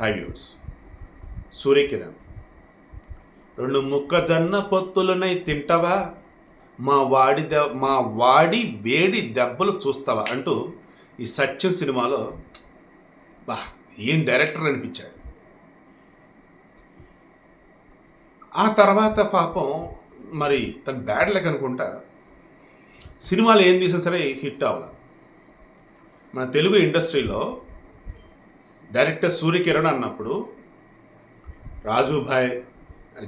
High views Surya Kiran. రెండు మొక్కజొన్న పొత్తులనై తింటావా? మా వాడి దె మా వాడి వేడి దెబ్బలు చూస్తావా? అంటూ ఈ సత్యం సినిమాలో బా ఏం డైరెక్టర్ అనిపించాడు. ఆ తర్వాత పాపం మరి తన బ్యాడ్ లెక్ అనుకుంటా సినిమాలు ఏం తీసినా సరే హిట్ అవ్వాలి. మన తెలుగు ఇండస్ట్రీలో డైరెక్టర్ సూర్యకిరణ్ అన్నప్పుడు రాజుభాయ్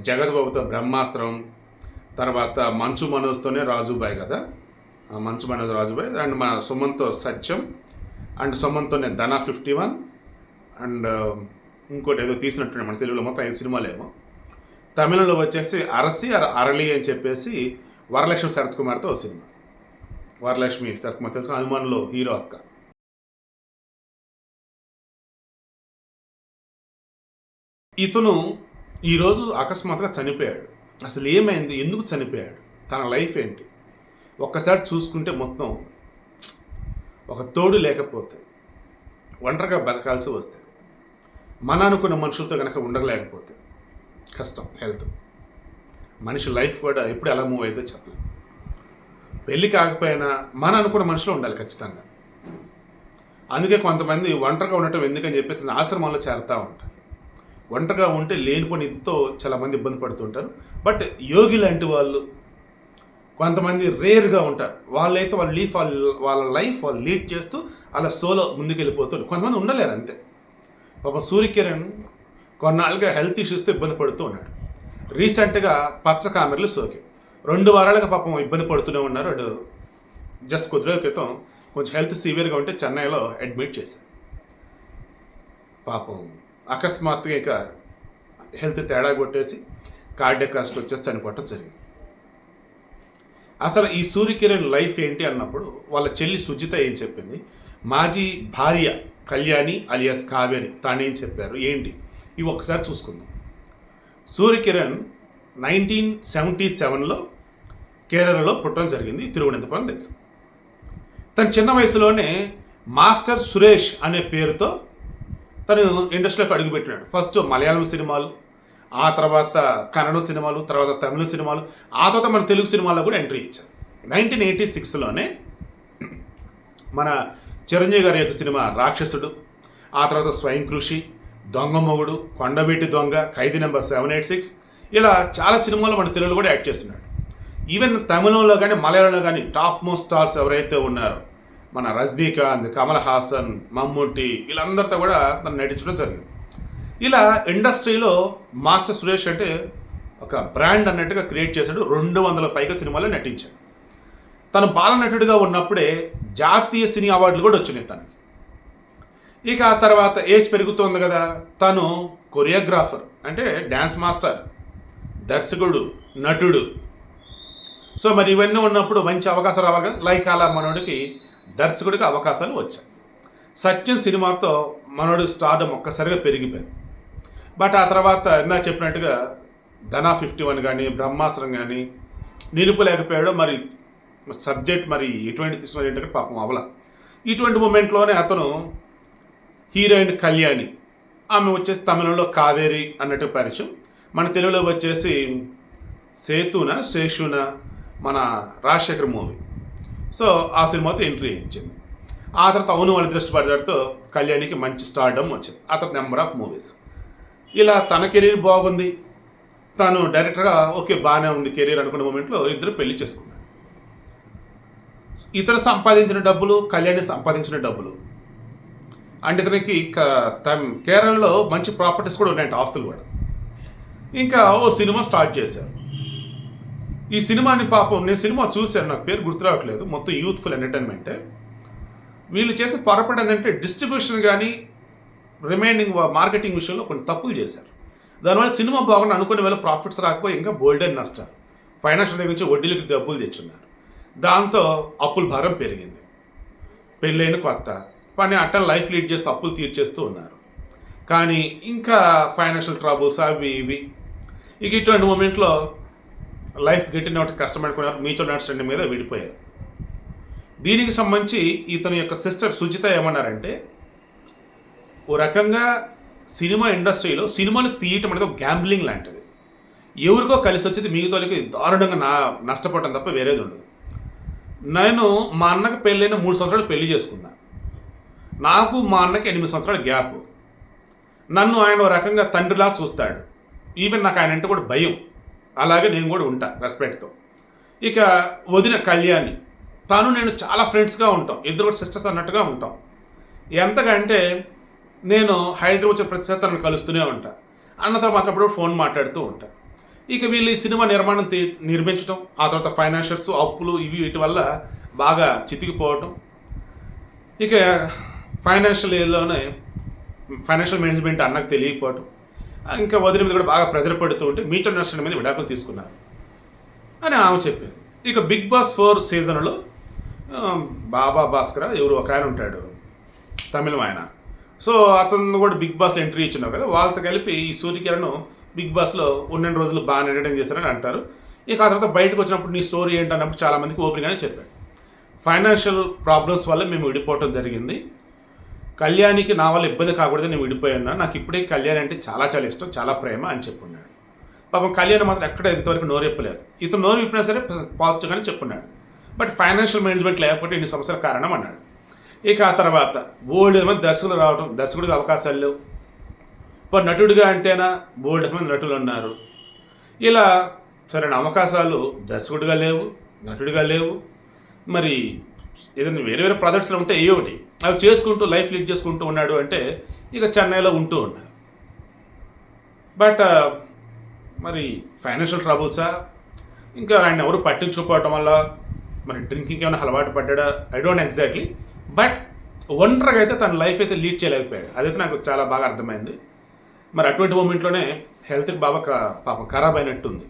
జగద్బాబుతో బ్రహ్మాస్త్రం తర్వాత మంచు మనోజ్తోనే రాజుభాయ్ కదా? మంచు మనోజ్ రాజుభాయ్ అండ్ మన సుమన్తో సత్యం అండ్ సుమన్తోనే ధన ఫిఫ్టీ వన్ అండ్ um, ఇంకోటి ఏదో తీసినట్టు మన తెలుగులో మొత్తం ఐదు సినిమాలేమో. తమిళంలో వచ్చేసి అరసి అరళి అని చెప్పేసి వరలక్ష్మి శరత్ కుమార్తో ఓ సినిమా. వరలక్ష్మి శరత్ కుమార్ తెలుసు హనుమాన్లో హీరో అక్క. ఇతను ఈరోజు అకస్మాత్తుగా చనిపోయాడు. అసలు ఏమైంది? ఎందుకు చనిపోయాడు? తన లైఫ్ ఏంటి? ఒక్కసారి చూసుకుంటే మొత్తం ఒక తోడు లేకపోతే ఒంటరిగా బతకాల్సి వస్తే మన అనుకున్న మనుషులతో కనుక ఉండలేకపోతే కష్టం హెల్త్. మనిషి లైఫ్ కూడా ఎప్పుడు ఎలా మూవ్ అయిందో చెప్పలేదు పెళ్ళి కాకపోయినా మన అనుకున్న మనుషులు ఉండాలి ఖచ్చితంగా. అందుకే కొంతమంది ఒంటరిగా ఉండటం ఎందుకని చెప్పేసి ఆశ్రమంలో చేరుతూ ఉంటారు. ఒంటరిగా ఉంటే లేనిపోని ఇదితో చాలా ఇబ్బంది పడుతుంటారు బట్ యోగి లాంటి వాళ్ళు కొంతమంది రేర్గా ఉంటారు. వాళ్ళైతే వాళ్ళ లీఫ్ వాళ్ళ వాళ్ళ లైఫ్ వాళ్ళు లీడ్ చేస్తూ అలా సోలో ముందుకెళ్ళిపోతారు కొంతమంది ఉండలేరు అంతే. పాపం సూర్యకిరణ్ కొన్నాళ్ళుగా హెల్త్ ఇష్యూస్తో ఇబ్బంది పడుతూ ఉన్నాడు. రీసెంట్గా పచ్చ కామెరలు సోకి. రెండు వారాలుగా పాపం ఇబ్బంది పడుతూనే ఉన్నారు. అటు జస్ట్ కొద్ది రోజుల క్రితం కొంచెం హెల్త్ సివియర్గా ఉంటే చెన్నైలో అడ్మిట్ చేశారు. పాపం అకస్మాత్తుగా ఇక హెల్త్ తేడా కొట్టేసి కార్డియక్ అరెస్ట్ వచ్చేసి చనిపోవటం జరిగింది. అసలు ఈ సూర్యకిరణ్ లైఫ్ ఏంటి అన్నప్పుడు వాళ్ళ చెల్లి సుజిత ఏం చెప్పింది? మాజీ భార్య కళ్యాణి అలియాస్ కావేరి తానేం చెప్పారు? ఏంటి? ఇవి ఒక్కసారి చూసుకుందాం. సూర్యకిరణ్ నైన్టీన్ సెవెంటీ సెవెన్లో కేరళలో పుట్టడం జరిగింది తిరువనంతపురం దగ్గర. తన చిన్న వయసులోనే మాస్టర్ సురేష్ అనే పేరుతో తను ఇండస్ట్రీలోకి అడుగుపెట్టినాడు. ఫస్ట్ మలయాళం సినిమాలు ఆ తర్వాత కన్నడ సినిమాలు తర్వాత తమిళ సినిమాలు ఆ తర్వాత మన తెలుగు సినిమాల్లో కూడా ఎంట్రీ ఇచ్చారు. నైన్టీన్ ఎయిటీ సిక్స్లోనే మన చిరంజీవి గారి యొక్క సినిమా రాక్షసుడు ఆ తర్వాత స్వయం కృషి Donga Mogudu Kondaveeti Donga Khaidi number seven eight six ఇలా చాలా సినిమాలు మన తెలుగులో కూడా యాక్ట్ చేస్తున్నాడు. ఈవెన్ తమిళంలో కానీ మలయాళంలో కానీ టాప్ మోస్ట్ స్టార్స్ ఎవరైతే ఉన్నారో మన రజనీకాంత్ కమల్ హాసన్ మమ్ముట్టి వీళ్ళందరితో కూడా తను నటించడం జరిగింది. ఇలా ఇండస్ట్రీలో మాస్టర్ సురేష్ అంటే ఒక బ్రాండ్ అన్నట్టుగా క్రియేట్ చేశాడు. రెండు వందల పైగా సినిమాలో నటించాడు. తను బాలనటుడిగా ఉన్నప్పుడే జాతీయ సినీ అవార్డులు కూడా వచ్చినాయి తనకి. ఇక ఆ తర్వాత ఏజ్ పెరుగుతోంది కదా. తను కొరియోగ్రాఫర్ అంటే డ్యాన్స్ మాస్టర్ దర్శకుడు నటుడు. సో మరి ఇవన్నీ ఉన్నప్పుడు మంచి అవకాశాలు రావాలి లైక్ అలా మనోడికి దర్శకుడికి అవకాశాలు వచ్చాయి. సత్యం సినిమాతో మనోడు స్టార్డం ఒక్కసారిగా పెరిగిపోయింది. బట్ ఆ తర్వాత ఇందా చెప్పినట్టుగా ధనా ఫిఫ్టీ వన్ కానీ బ్రహ్మాస్త్రం కానీ నిలుపులేకపోయాడో మరి సబ్జెక్ట్ మరి ఎటువంటి తీసుకున్నాడు ఏంటంటే పాపం అవల. ఇటువంటి మూమెంట్లోనే అతను హీరోయిన్ కళ్యాణి. ఆమె వచ్చేసి తమిళంలో కావేరి అన్నట్టు పరిచయం. మన తెలుగులో వచ్చేసి సేతున శేషున మన రాజశేఖర్ మూవీ. సో ఆ సినిమాతో ఎంట్రీ ఇచ్చింది. ఆ తర్వాత అవును వాళ్ళ దృష్టి పడతాడుతో కళ్యాణికి మంచి స్టార్డమ్ వచ్చింది. ఆ తర్వాత నెంబర్ ఆఫ్ మూవీస్ ఇలా తన కెరీర్ బాగుంది. తను డైరెక్టర్గా ఓకే బాగానే ఉంది కెరీర్ అనుకున్న మూమెంట్లో ఇద్దరు పెళ్ళి చేసుకున్నారు. ఇతను సంపాదించిన డబ్బులు కళ్యాణి సంపాదించిన డబ్బులు. అండ్ ఇతనికి కేరళలో మంచి ప్రాపర్టీస్ కూడా ఉన్నాయంట ఆస్తులు కూడా. ఇంకా ఓ సినిమా స్టార్ట్ చేశారు. ఈ సినిమాని పాపం నేను సినిమా చూశాను నాకు పేరు గుర్తురావట్లేదు మొత్తం యూత్ఫుల్ ఎంటర్టైన్మెంటే వీళ్ళు చేసిన పొరపాటు ఏంటంటే డిస్ట్రిబ్యూషన్ కానీ రిమైనింగ్ మార్కెటింగ్ విషయంలో కొన్ని తప్పులు చేశారు. దానివల్ల సినిమా బాగుండి అనుకునే వేళ ప్రాఫిట్స్ రాకపోయి ఇంకా బోల్డ్ అండ్ నష్టాలు ఫైనాన్షియల్ దగ్గర నుంచి వడ్డీలకి డబ్బులు తెచ్చున్నారు. దాంతో అప్పుల భారం పెరిగింది. పెళ్ళైన కొత్త. పని అట్ట లైఫ్ లీడ్ చేస్తూ అప్పులు తీర్చేస్తూ ఉన్నారు. కానీ ఇంకా ఫైనాన్షియల్ ట్రబుల్స్ అవి ఇవి. ఇక ఇటువంటి మూమెంట్లో లైఫ్ గెట్టిన ఒకటి కష్టమనుకున్నారు మ్యూచువల్ అండర్స్టాండింగ్ మీద విడిపోయారు. దీనికి సంబంధించి ఇతని యొక్క సిస్టర్ సుజిత ఏమన్నారంటే ఓ రకంగా సినిమా ఇండస్ట్రీలో సినిమాని తీయటం అనేది ఒక గ్యాంబ్లింగ్ లాంటిది. ఎవరికో కలిసి వచ్చేది మిగతాలకి దారుణంగా నా నష్టపోవటం తప్ప వేరేది ఉండదు. నేను మా అన్నకి పెళ్ళైన మూడు సంవత్సరాలు పెళ్ళి చేసుకున్నా. నాకు మా అన్నకి ఎనిమిది సంవత్సరాల గ్యాప్. నన్ను ఆయన ఓ రకంగా తండ్రిలా చూస్తాడు. ఈవెన్ నాకు ఆయన అంటే కూడా భయం. అలాగే నేను కూడా ఉంటా రెస్పెక్ట్తో ఇక వదిన కళ్యాణి తను నేను చాలా ఫ్రెండ్స్గా ఉంటాం ఇద్దరు కూడా సిస్టర్స్ అన్నట్టుగా ఉంటాం. ఎంతగా అంటే నేను హైదరాబాద్ వచ్చే ప్రతిసారి తనను కలుస్తూనే ఉంటా. అన్నతో మాత్రం ఫోన్ మాట్లాడుతూ ఉంటా. ఇక వీళ్ళు ఈ సినిమా నిర్మాణం తీ నిర్మించడం ఆ తర్వాత ఫైనాన్షియల్స్ అప్పులు ఇవి వీటి వల్ల బాగా చితికిపోవటం. ఇక ఫైనాన్షియల్ ఏలోనే ఫైనాన్షియల్ మేనేజ్మెంట్ అన్నకు తెలియకపోవటం. ఇంకా వదిలి మీద కూడా బాగా ప్రెజర్ పడుతూ ఉంటే మీటర్ అండర్స్టాండింగ్ మీద విడాకులు తీసుకున్నారు. అని ఆమె చెప్పింది. ఇక బిగ్ బాస్ ఫోర్ సీజన్లో బాబా భాస్కర్ ఎవరు ఒక ఆయన ఉంటాడు తమిళం ఆయన. సో అతను కూడా బిగ్ బాస్ ఎంట్రీ ఇచ్చినారు కదా వాళ్ళతో కలిపి ఈ సూర్యకిరణ్ బిగ్ బాస్లో ఉన్న రోజులు బాగా ఎంటర్టైన్ చేస్తారని అంటారు. ఇక ఆ తర్వాత బయటకు వచ్చినప్పుడు నీ స్టోరీ ఏంటి అన్నప్పుడు చాలామందికి ఓపెన్గానే చెప్పాడు. ఫైనాన్షియల్ ప్రాబ్లమ్స్ వల్ల మేము విడిపోవటం జరిగింది. కళ్యాణికి నా వల్ల ఇబ్బంది కాకూడదు నేను విడిపోయాను నాకు ఇప్పుడే కళ్యాణ్ అంటే చాలా చాలా ఇష్టం చాలా ప్రేమ అని చెప్పున్నాడు. పాపం కళ్యాణ్ మాత్రం ఎక్కడ ఇంతవరకు నోరు ఇప్పలేదు ఇతను నోరు విప్పినా సరే పాజిటివ్గానే చెప్పున్నాడు. బట్ ఫైనాన్షియల్ మేనేజ్మెంట్ లేకపోతే ఇన్ని సంవత్సరాల కారణం అన్నాడు. ఇక ఆ తర్వాత బోల్డ్ మంది దర్శకులు రావడం దర్శకుడికి అవకాశాలు లేవు. ఇప్పుడు నటుడిగా అంటేనా బోల్డ్ మంది నటులు ఉన్నారు. ఇలా సరైన అవకాశాలు దర్శకుడిగా లేవు నటుడిగా లేవు. మరి ఏదైనా వేరే వేరే ప్రాజెక్ట్స్లో ఉంటే ఏ ఒకటి. అవి చేసుకుంటూ లైఫ్ లీడ్ చేసుకుంటూ ఉన్నాడు అంటే ఇక చెన్నైలో ఉంటూ ఉన్నాడు బట్ మరి ఫైనాన్షియల్ ట్రబుల్సా? ఇంకా ఆయన ఎవరు పట్టించుకోవటం వల్ల మరి డ్రింకింగ్ ఏమైనా అలవాటు పడ్డా ఐ డోంట్ ఎగ్జాక్ట్లీ బట్ ఒంటరిగా అయితే తన లైఫ్ అయితే లీడ్ చేయలేకపోయాడు. అదైతే నాకు చాలా బాగా అర్థమైంది. మరి అటువంటి మూమెంట్లోనే హెల్త్కి బాగా క- పాపం ఖరాబ్ అయినట్టుంది.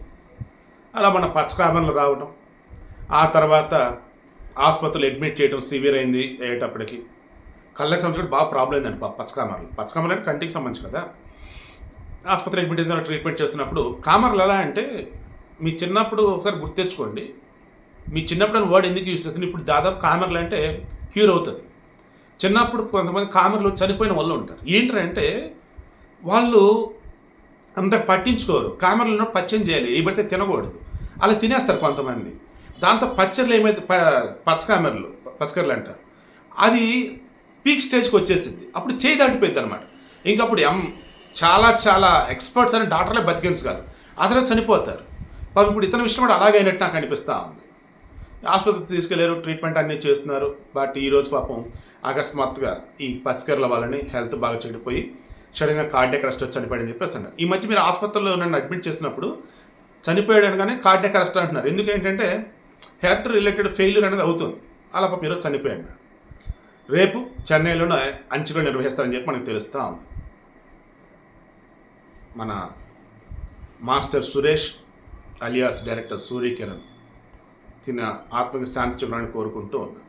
అలా మన పచ్చకామర్లు రావడం ఆ తర్వాత ఆసుపత్రిలో అడ్మిట్ చేయడం సివియర్ అయింది అయ్యేటప్పటికి. కళ్ళకి సంబంధించి బాగా ప్రాబ్లం అయిందండి పాప పచ్చకామర్లు. పచ్చకామర్లు అంటే కంటికి సంబంధించి కదా. ఆసుపత్రి అడ్మిట్ అయిన ట్రీట్మెంట్ చేస్తున్నప్పుడు కామర్లు ఎలా అంటే మీ చిన్నప్పుడు ఒకసారి గుర్తు తెచ్చుకోండి. మీ చిన్నప్పుడు అని వర్డ్ ఎందుకు యూస్ చేస్తుంది ఇప్పుడు దాదాపు కామర్లు అంటే క్యూర్ అవుతుంది. చిన్నప్పుడు కొంతమంది కామర్లు చనిపోయిన వాళ్ళు ఉంటారు. ఏంటంటే వాళ్ళు అంత పట్టించుకోరు. కామర్లు పచ్చని చేయాలి. ఏ పడితే తినకూడదు. అలా తినేస్తారు కొంతమంది. దాంతో పచ్చర్లు ఏమైతే ప పచ్చకామెర్లు పచ్చకర్లు అంటారు. అది పీక్ స్టేజ్కి వచ్చేసింది. అప్పుడు చేయి దాటిపోయింది అనమాట ఇంకప్పుడు ఎం చాలా చాలా ఎక్స్పర్ట్స్ అని డాక్టర్లే బతికించగలరు ఆ తర్వాత చనిపోతారు. పాపం ఇప్పుడు ఇతని విషయం కూడా అలాగే అయినట్టు నాకు అనిపిస్తూ ఉంది. ఆసుపత్రికి తీసుకెళ్ళారు ట్రీట్మెంట్ అన్నీ చేస్తున్నారు. బట్ ఈరోజు పాపం అకస్మాత్తుగా ఈ పసికర్ల వాళ్ళని హెల్త్ బాగా చెడిపోయి సడన్గా కార్డియక్ అరెస్ట్ వచ్చి చనిపోయాడని చెప్పేసి అన్నారు. ఈ మధ్య మీరు ఆసుపత్రిలో నన్ను అడ్మిట్ చేసినప్పుడు చనిపోయాడు కానీ కార్డియక్ అరెస్ట్ అంటున్నారు. ఎందుకంటే హెర్ట్ రిలేటెడ్ ఫెయిల్యూర్ అనేది అవుతుంది. అలా పాపం ఈరోజు చనిపోయాడు. రేపు చెన్నైలోనే అంచులో నిర్వహిస్తారని చెప్పి మనకు తెలుస్తూ ఉంది. మన master Suresh alias director Suryakiran తిన ఆత్మకి శాంతి చూడాలని కోరుకుంటూ ఉన్నాను